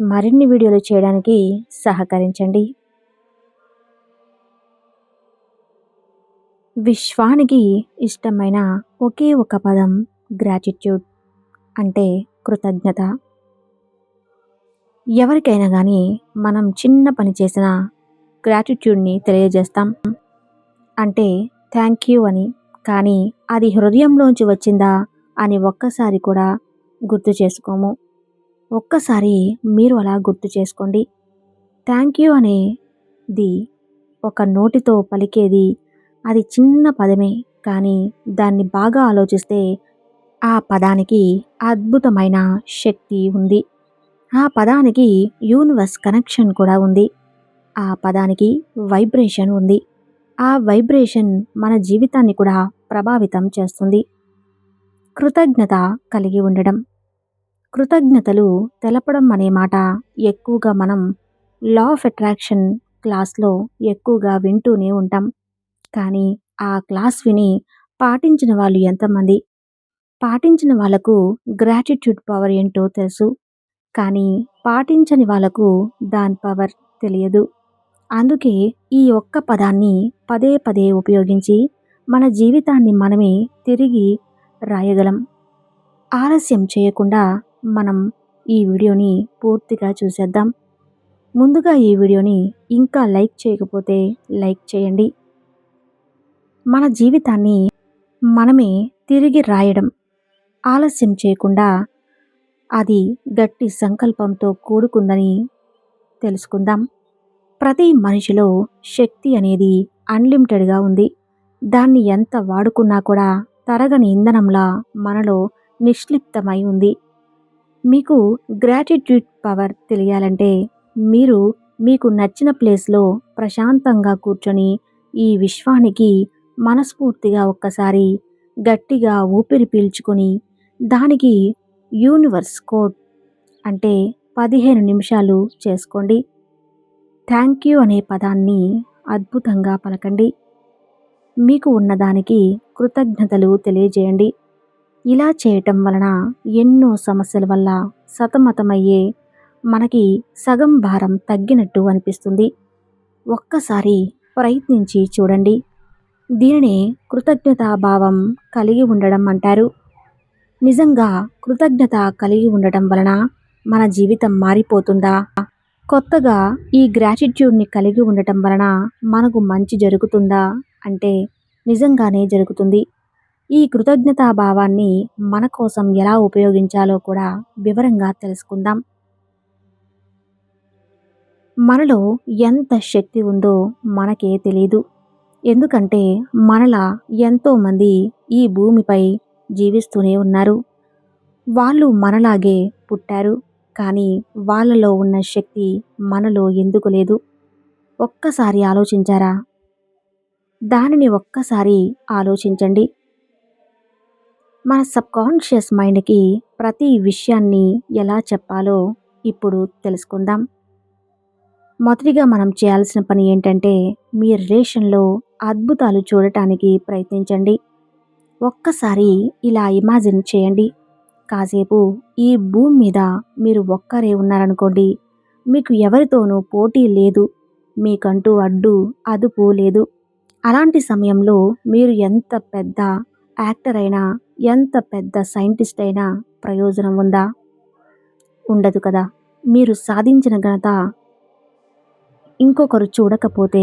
మరిన్ని వీడియోలు చేయడానికి సహకరించండి. విశ్వానికి ఇష్టమైన ఒకే ఒక పదం గ్రాటిట్యూడ్ అంటే కృతజ్ఞత. ఎవరికైనా కానీ మనం చిన్న పని చేసిన గ్రాటిట్యూడ్ని తెలియజేస్తాం. అంటే థ్యాంక్ యూ అని. కానీ అది హృదయంలోంచి వచ్చిందా అని ఒక్కసారి కూడా గుర్తు చేసుకోము. ఒక్కసారి మీరు అలా గుర్తు చేసుకోండి. థ్యాంక్ యూ అనేది ఒక నోటితో పలికేది అది చిన్న పదమే కానీ దాన్ని బాగా ఆలోచిస్తే ఆ పదానికి అద్భుతమైన శక్తి ఉంది. ఆ పదానికి యూనివర్స్ కనెక్షన్ కూడా ఉంది. ఆ పదానికి వైబ్రేషన్ ఉంది. ఆ వైబ్రేషన్ మన జీవితాన్ని కూడా ప్రభావితం చేస్తుంది. కృతజ్ఞత కలిగి ఉండడం. కృతజ్ఞతలు తెలపడం అనే మాట ఎక్కువగా మనం లా ఆఫ్ అట్రాక్షన్ క్లాస్లో ఎక్కువగా వింటూనే ఉంటాం. కానీ ఆ క్లాస్ విని పాటించిన వాళ్ళు ఎంతమంది? పాటించిన వాళ్ళకు గ్రాటిట్యూడ్ పవర్ ఏంటో తెలుసు. కానీ పాటించని వాళ్ళకు దాని పవర్ తెలియదు. అందుకే ఈ ఒక్క పదాన్ని పదే పదే ఉపయోగించి మన జీవితాన్ని మనమే తిరిగి రాయగలం. ఆలస్యం చేయకుండా మనం ఈ వీడియోని పూర్తిగా చూసేద్దాం. ముందుగా ఈ వీడియోని ఇంకా లైక్ చేయకపోతే లైక్ చేయండి. మన జీవితాన్ని మనమే తిరిగి రాయడం ఆలస్యం చేయకుండా అది గట్టి సంకల్పంతో కూడుకుందని తెలుసుకుందాం. ప్రతి మనిషిలో శక్తి అనేది అన్లిమిటెడ్గా ఉంది. దాన్ని ఎంత వాడుకున్నా కూడా తరగని ఇంధనంలా మనలో నిష్లిప్తమై ఉంది. మీకు గ్రాటిట్యూడ్ పవర్ తెలియాలంటే మీరు మీకు నచ్చిన ప్లేస్లో ప్రశాంతంగా కూర్చొని ఈ విశ్వానికి మనస్ఫూర్తిగా ఒక్కసారి గట్టిగా ఊపిరి పీల్చుకొని దానికి యూనివర్స్ కోడ్ అంటే పదిహేను నిమిషాలు చేసుకోండి. థ్యాంక్ యూ అనే పదాన్ని అద్భుతంగా పలకండి. మీకు ఉన్నదానికి కృతజ్ఞతలు తెలియజేయండి. ఇలా చేయటం వలన ఎన్నో సమస్యల వల్ల సతమతమయ్యే మనకి సగం భారం తగ్గినట్టు అనిపిస్తుంది. ఒక్కసారి ప్రయత్నించి చూడండి. దీనినే కృతజ్ఞతాభావం కలిగి ఉండడం అంటారు. నిజంగా కృతజ్ఞత కలిగి ఉండటం వలన మన జీవితం మారిపోతుందా? కొత్తగా ఈ గ్రాటిట్యూడ్ని కలిగి ఉండటం వలన మనకు మంచి జరుగుతుందా? అంటే నిజంగానే జరుగుతుంది. ఈ కృతజ్ఞతాభావాన్ని మన కోసం ఎలా ఉపయోగించాలో కూడా వివరంగా తెలుసుకుందాం. మనలో ఎంత శక్తి ఉందో మనకే తెలీదు. ఎందుకంటే మనలా ఎంతోమంది ఈ భూమిపై జీవిస్తూనే ఉన్నారు. వాళ్ళు మనలాగే పుట్టారు కానీ వాళ్ళలో ఉన్న శక్తి మనలో ఎందుకు లేదు? ఒక్కసారి ఆలోచించారా? దానిని ఒక్కసారి ఆలోచించండి. మన సబ్కాన్షియస్ మైండ్కి ప్రతి విషయాన్ని ఎలా చెప్పాలో ఇప్పుడు తెలుసుకుందాం. మొదటిగా మనం చేయాల్సిన పని ఏంటంటే మీ రిలేషన్లో అద్భుతాలు చూడటానికి ప్రయత్నించండి. ఒక్కసారి ఇలా ఇమాజిన్ చేయండి. కాసేపు ఈ భూమి మీద మీరు ఒక్కరే ఉన్నారనుకోండి మీకు ఎవరితోనూ పోటీ లేదు మీకంటూ అడ్డు అదుపు లేదు. అలాంటి సమయంలో మీరు ఎంత పెద్ద యాక్టర్ అయినా ఎంత పెద్ద సైంటిస్ట్ అయినా ప్రయోజనం ఉందా? ఉండదు కదా. మీరు సాధించిన ఘనత ఇంకొకరు చూడకపోతే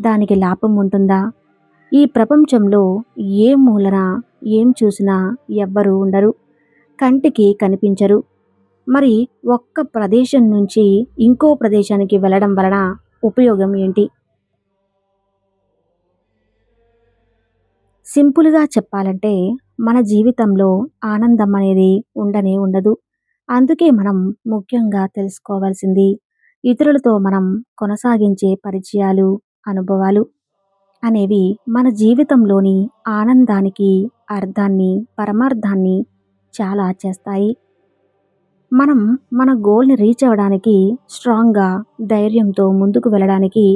దానికి లాభం ఉంటుందా? ఈ ప్రపంచంలో ఏ మూలన ఏం చూసినా ఎవ్వరూ ఉండరు కంటికి కనిపించరు. మరి ఒక్క ప్రదేశం నుంచి ఇంకో ప్రదేశానికి వెళ్ళడం వలన ఉపయోగం ఏంటి? సింపుల్గా చెప్పాలంటే మన జీవితంలో ఆనందం అనేది ఉండనే ఉండదు. అందుకే మనం ముఖ్యంగా తెలుసుకోవాల్సింది ఇతరులతో మనం కొనసాగించే పరిచయాలు అనుభవాలు అనేవి మన జీవితంలోని ఆనందానికి అర్థాన్ని పరమార్థాన్ని చాలా చేస్తాయి. మనం మన గోల్ని రీచ్ అవ్వడానికి స్ట్రాంగ్గా ధైర్యంతో ముందుకు వెళ్ళడానికి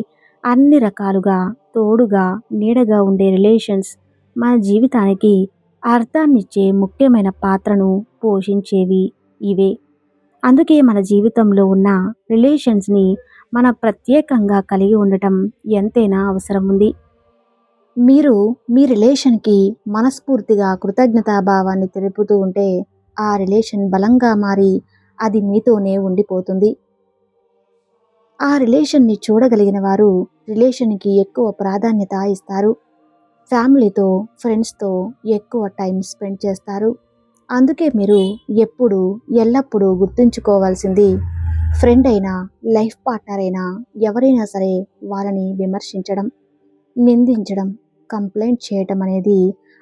అన్ని రకాలుగా తోడుగా నీడగా ఉండే రిలేషన్స్ మన జీవితానికి అర్థాన్నిచ్చే ముఖ్యమైన పాత్రను పోషించేవి ఇవే. అందుకే మన జీవితంలో ఉన్న రిలేషన్స్ని మన ప్రత్యేకంగా కలిగి ఉండటం ఎంతైనా అవసరం ఉంది. మీరు మీ రిలేషన్కి మనస్ఫూర్తిగా కృతజ్ఞతాభావాన్ని తెలుపుతూ ఉంటే ఆ రిలేషన్ బలంగా మారి అది మీతోనే ఉండిపోతుంది. ఆ రిలేషన్ని చూడగలిగిన వారు రిలేషన్కి ఎక్కువ ప్రాధాన్యత ఇస్తారు. ఫ్యామిలీతో ఫ్రెండ్స్తో ఎక్కువ టైం స్పెండ్ చేస్తారు. అందుకే మీరు ఎప్పుడు ఎల్లప్పుడూ గుర్తుంచుకోవాల్సింది ఫ్రెండ్ అయినా లైఫ్ పార్ట్నర్ అయినా ఎవరైనా సరే వాళ్ళని విమర్శించడం నిందించడం కంప్లైంట్ చేయటం అనేది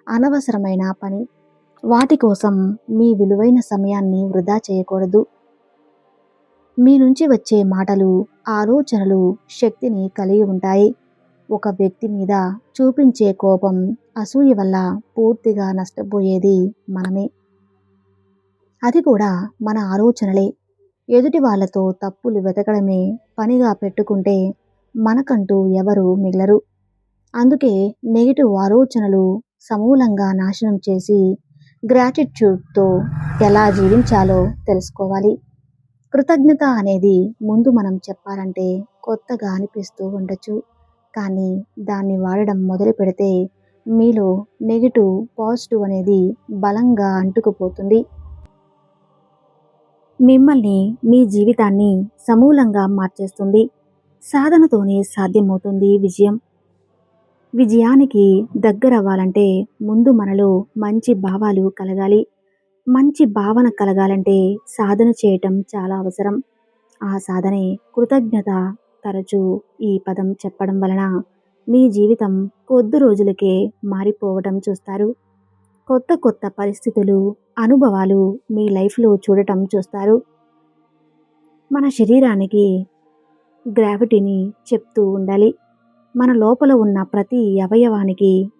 అనవసరమైన పని. వాటి కోసం మీ విలువైన సమయాన్ని వృధా చేయకూడదు. మీ నుంచి వచ్చే మాటలు ఆలోచనలు శక్తిని కలిగి ఉంటాయి. ఒక వ్యక్తి మీద చూపించే కోపం అసూయ వల్ల పూర్తిగా నష్టపోయేది మనమే. అది కూడా మన ఆలోచనలే. ఎదుటి వాళ్ళతో తప్పులు వెతకడమే పనిగా పెట్టుకుంటే మనకంటూ ఎవరు మిగలరు. అందుకే నెగిటివ్ ఆలోచనలు సమూలంగా నాశనం చేసి గ్రాటిట్యూడ్తో ఎలా జీవించాలో తెలుసుకోవాలి. కృతజ్ఞత అనేది ముందు మనం చెప్పాలంటే కొత్తగా అనిపిస్తూ ఉండొచ్చు. కానీ దాన్ని వాడడం మొదలు పెడితే మీలో నెగిటివ్ పాజిటివ్ అనేది బలంగా అంటుకుపోతుంది. మిమ్మల్ని మీ జీవితాన్ని సమూలంగా మార్చేస్తుంది. సాధనతోనే సాధ్యమవుతుంది విజయం. విజయానికి దగ్గరవ్వాలంటే ముందు మనలో మంచి భావాలు కలగాలి. మంచి భావన కలగాలంటే సాధన చేయటం చాలా అవసరం. ఆ సాధనే కృతజ్ఞత తరచూ ఈ పదం చెప్పడం వలన మీ జీవితం కొద్ది రోజులకే మారిపోవడం చూస్తారు. కొత్త కొత్త పరిస్థితులు అనుభవాలు మీ లైఫ్లో చూడటం చూస్తారు. మన శరీరానికి గ్రావిటీని చెప్తూ ఉండాలి. మన లోపల ఉన్న ప్రతి అవయవానికి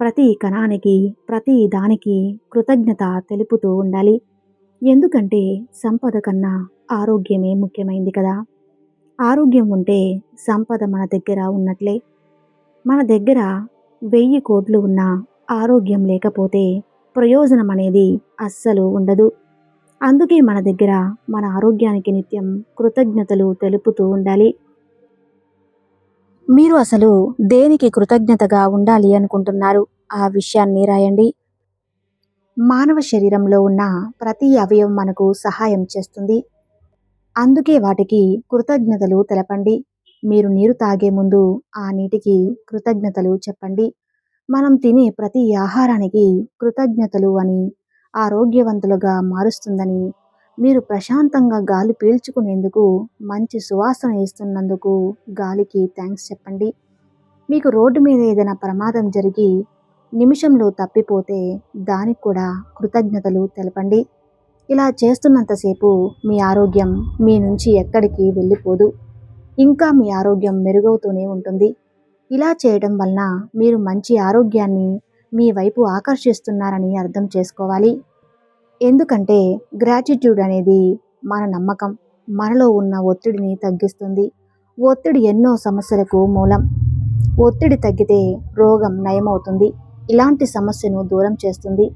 ప్రతి కణానికి ప్రతి దానికి కృతజ్ఞత తెలుపుతూ ఉండాలి. ఎందుకంటే సంపద కన్నా ఆరోగ్యమే ముఖ్యమైంది కదా. ఆరోగ్యం ఉంటే సంపద మన దగ్గర ఉన్నట్లే. మన దగ్గర వెయ్యి కోట్లు ఉన్న ఆరోగ్యం లేకపోతే ప్రయోజనం అనేది అస్సలు ఉండదు. అందుకే మన దగ్గర మన ఆరోగ్యానికి నిత్యం కృతజ్ఞతలు తెలుపుతూ ఉండాలి. మీరు అసలు దేనికి కృతజ్ఞతగా ఉండాలి అనుకుంటున్నారు? ఆ విషయాన్ని రాయండి. మానవ శరీరంలో ఉన్న ప్రతి అవయవం మనకు సహాయం చేస్తుంది. అందుకే వాటికి కృతజ్ఞతలు తెలపండి. మీరు నీరు తాగే ముందు ఆ నీటికి కృతజ్ఞతలు చెప్పండి. మనం తినే ప్రతి ఆహారానికి కృతజ్ఞతలు అని ఆరోగ్యవంతులుగా మారుస్తుందని మీరు ప్రశాంతంగా గాలి పీల్చుకునేందుకు మంచి సువాసన ఇస్తున్నందుకు గాలికి థ్యాంక్స్ చెప్పండి. మీకు రోడ్డు మీద ఏదైనా ప్రమాదం జరిగి నిమిషంలో తప్పిపోతే దానికి కూడా కృతజ్ఞతలు తెలపండి. ఇలా చేస్తున్నంతసేపు మీ ఆరోగ్యం మీ నుంచి ఎక్కడికి వెళ్ళిపోదు. ఇంకా మీ ఆరోగ్యం మెరుగవుతూనే ఉంటుంది. ఇలా చేయడం వలన మీరు మంచి ఆరోగ్యాన్ని మీ వైపు ఆకర్షిస్తున్నారని అర్థం చేసుకోవాలి. ఎందుకంటే గ్రాటిట్యూడ్ అనేది మన నమ్మకం. మనలో ఉన్న ఒత్తిడిని తగ్గిస్తుంది. ఒత్తిడి ఎన్నో సమస్యలకు మూలం. ఒత్తిడి తగ్గితే రోగం నయమవుతుంది. ఇలాంటి సమస్యను దూరం చేస్తుంది.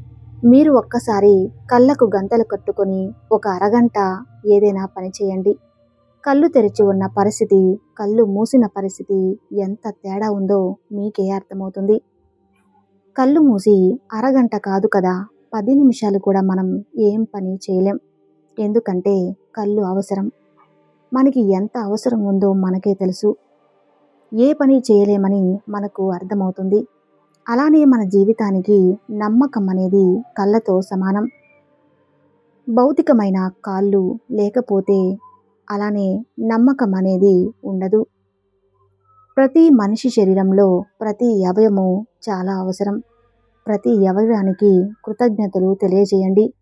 మీరు ఒక్కసారి కళ్ళకు గంతలు కట్టుకొని ఒక అరగంట ఏదైనా పని చేయండి. కళ్ళు తెరిచి ఉన్న పరిస్థితి కళ్ళు మూసిన పరిస్థితి ఎంత తేడా ఉందో మీకే అర్థమవుతుంది. కళ్ళు మూసి అరగంట కాదు కదా పది నిమిషాలు కూడా మనం ఏం పని చేయలేం. ఎందుకంటే కళ్ళు అవసరం. మనకి ఎంత అవసరం ఉందో మనకే తెలుసు. ఏ పని చేయలేమని మనకు అర్థమవుతుంది. అలానే మన జీవితానికి నమ్మకం అనేది కళ్ళతో సమానం. భౌతికమైన కాళ్ళు లేకపోతే అలానే నమ్మకం అనేది ఉండదు. ప్రతి మనిషి శరీరంలో ప్రతి అవయము చాలా అవసరం. ప్రతి అవయవానికి కృతజ్ఞతలు తెలియజేయండి.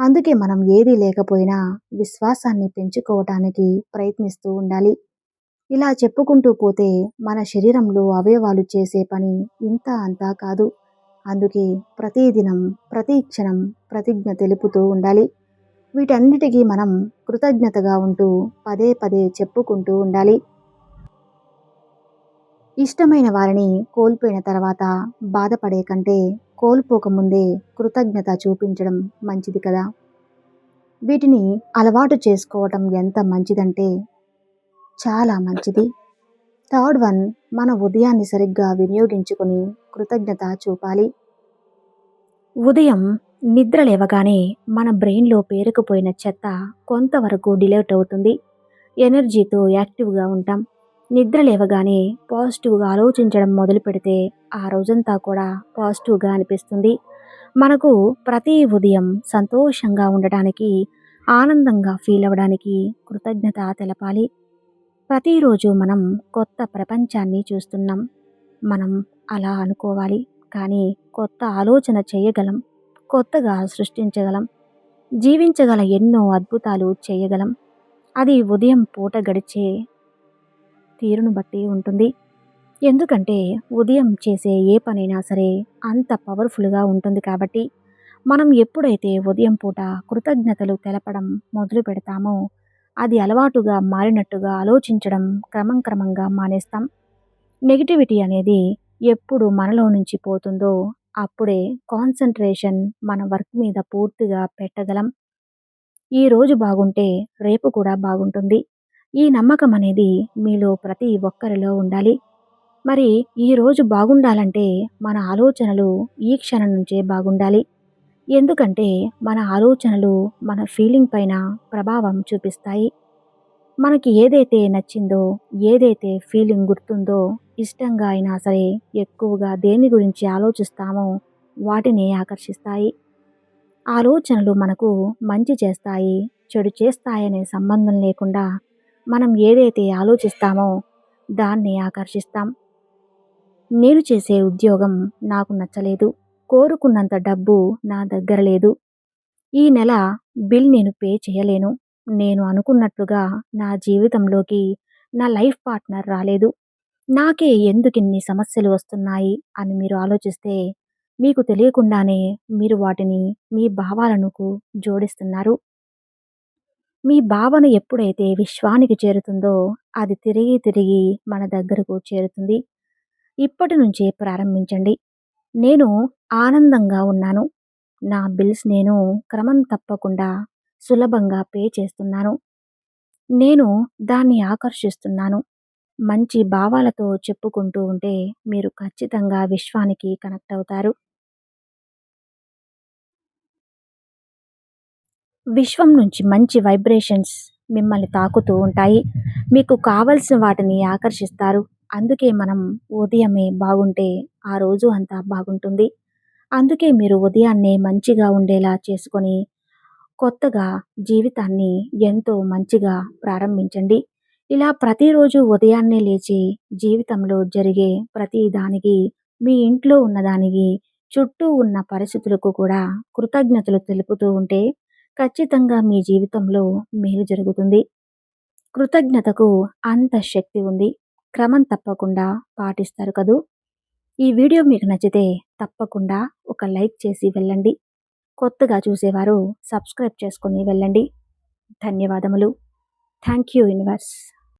అందుకే మనం ఏది లేకపోయినా విశ్వాసాన్ని పెంచుకోవటానికి ప్రయత్నిస్తూ ఉండాలి. ఇలా చెప్పుకుంటూ పోతే మన శరీరంలో అవయవాలు చేసే పని ఇంత అంతా కాదు. అందుకే ప్రతిదినం ప్రతి క్షణం ప్రతిజ్ఞ తెలుపుతూ ఉండాలి. వీటన్నిటికీ మనం కృతజ్ఞతగా ఉంటూ పదే పదే చెప్పుకుంటూ ఉండాలి. ఇష్టమైన వారిని కోల్పోయిన తర్వాత బాధపడే కంటే కోల్పోకముందే కృతజ్ఞత చూపించడం మంచిది కదా. వీటిని అలవాటు చేసుకోవటం ఎంత మంచిదంటే చాలా మంచిది. థర్డ్ వన్ మన ఉదయాన్ని సరిగ్గా వినియోగించుకొని కృతజ్ఞత చూపాలి. ఉదయం నిద్ర లేవగానే మన బ్రెయిన్లో పేరుకుపోయిన చెత్త కొంతవరకు డిలేట్ అవుతుంది. ఎనర్జీతో యాక్టివ్గా ఉంటాం. నిద్ర లేవగానే పాజిటివ్గా ఆలోచించడం మొదలు పెడితే ఆ రోజంతా కూడా పాజిటివ్గా అనిపిస్తుంది. మనకు ప్రతి ఉదయం సంతోషంగా ఉండటానికి ఆనందంగా ఫీల్ అవ్వడానికి కృతజ్ఞత తెలపాలి. ప్రతిరోజు మనం కొత్త ప్రపంచాన్ని చూస్తున్నాం. మనం అలా అనుకోవాలి కానీ కొత్త ఆలోచన చేయగలం కొత్తగా సృష్టించగలం జీవించగల ఎన్నో అద్భుతాలు చేయగలం. అది ఉదయం పూట గడిచే తీరును బట్టి ఉంటుంది. ఎందుకంటే ఉదయం చేసే ఏ పనైనా సరే అంత పవర్ఫుల్గా ఉంటుంది కాబట్టి మనం ఎప్పుడైతే ఉదయం పూట కృతజ్ఞతలు తెలపడం మొదలు పెడతామో అది అలవాటుగా మారినట్టుగా ఆలోచించడం క్రమం క్రమంగా మానేస్తాం. నెగిటివిటీ అనేది ఎప్పుడు మనలో నుంచి పోతుందో అప్పుడే కాన్సన్ట్రేషన్ మన వర్క్ మీద పూర్తిగా పెట్టగలం. ఈ రోజు బాగుంటే రేపు కూడా బాగుంటుంది. ఈ నమ్మకం అనేది మీలో ప్రతి ఒక్కరిలో ఉండాలి. మరి ఈ రోజు బాగుండాలంటే మన ఆలోచనలు ఈ క్షణం నుంచే బాగుండాలి. ఎందుకంటే మన ఆలోచనలు మన ఫీలింగ్ పైన ప్రభావం చూపిస్తాయి. మనకి ఏదైతే నచ్చిందో ఏదైతే ఫీలింగ్ గుర్తుందో ఇష్టంగా అయినా సరే ఎక్కువగా దేని గురించి ఆలోచిస్తామో వాటిని ఆకర్షిస్తాయి. ఆలోచనలు మనకు మంచి చేస్తాయి చెడు చేస్తాయనే సంబంధం లేకుండా మనం ఏదైతే ఆలోచిస్తామో దాన్ని ఆకర్షిస్తాం. నేను చేసే ఉద్యోగం నాకు నచ్చలేదు. కోరుకున్నంత డబ్బు నా దగ్గర లేదు. ఈ నెల బిల్ నేను పే చేయలేను. నేను అనుకున్నట్లుగా నా జీవితంలోకి నా లైఫ్ పార్ట్నర్ రాలేదు. నాకే ఎందుకిన్ని సమస్యలు వస్తున్నాయి అని మీరు ఆలోచిస్తే మీకు తెలియకుండానే మీరు వాటిని మీ భావాలకు జోడిస్తున్నారు. మీ భావన ఎప్పుడైతే విశ్వానికి చేరుతుందో అది తిరిగి తిరిగి మన దగ్గరకు చేరుతుంది. ఇప్పటి నుంచే ప్రారంభించండి. నేను ఆనందంగా ఉన్నాను. నా బిల్స్ నేను క్రమం తప్పకుండా సులభంగా పే చేస్తున్నాను. నేను దాన్ని ఆకర్షిస్తున్నాను. మంచి భావాలతో చెప్పుకుంటూ ఉంటే మీరు ఖచ్చితంగా విశ్వానికి కనెక్ట్ అవుతారు. విశ్వం నుంచి మంచి వైబ్రేషన్స్ మిమ్మల్ని తాకుతూ ఉంటాయి. మీకు కావలసిన వాటిని ఆకర్షిస్తారు. అందుకే మనం ఉదయమే బాగుంటే ఆ రోజు అంతా బాగుంటుంది. అందుకే మీరు ఉదయాన్నే మంచిగా ఉండేలా చేసుకొని కొత్తగా జీవితాన్ని ఎంతో మంచిగా ప్రారంభించండి. ఇలా ప్రతిరోజు ఉదయాన్నే లేచి జీవితంలో జరిగే ప్రతి దానికి మీ ఇంట్లో ఉన్నదానికి చుట్టూ ఉన్న పరిస్థితులకు కూడా కృతజ్ఞతలు తెలుపుతూ ఉంటే ఖచ్చితంగా మీ జీవితంలో మేలు జరుగుతుంది. కృతజ్ఞతకు అంత శక్తి ఉంది. క్రమం తప్పకుండా పాటిస్తారు కదూ. ఈ వీడియో మీకు నచ్చితే తప్పకుండా ఒక లైక్ చేసి వెళ్ళండి. కొత్తగా చూసేవారు సబ్స్క్రైబ్ చేసుకుని వెళ్ళండి. ధన్యవాదములు. Thank you universe.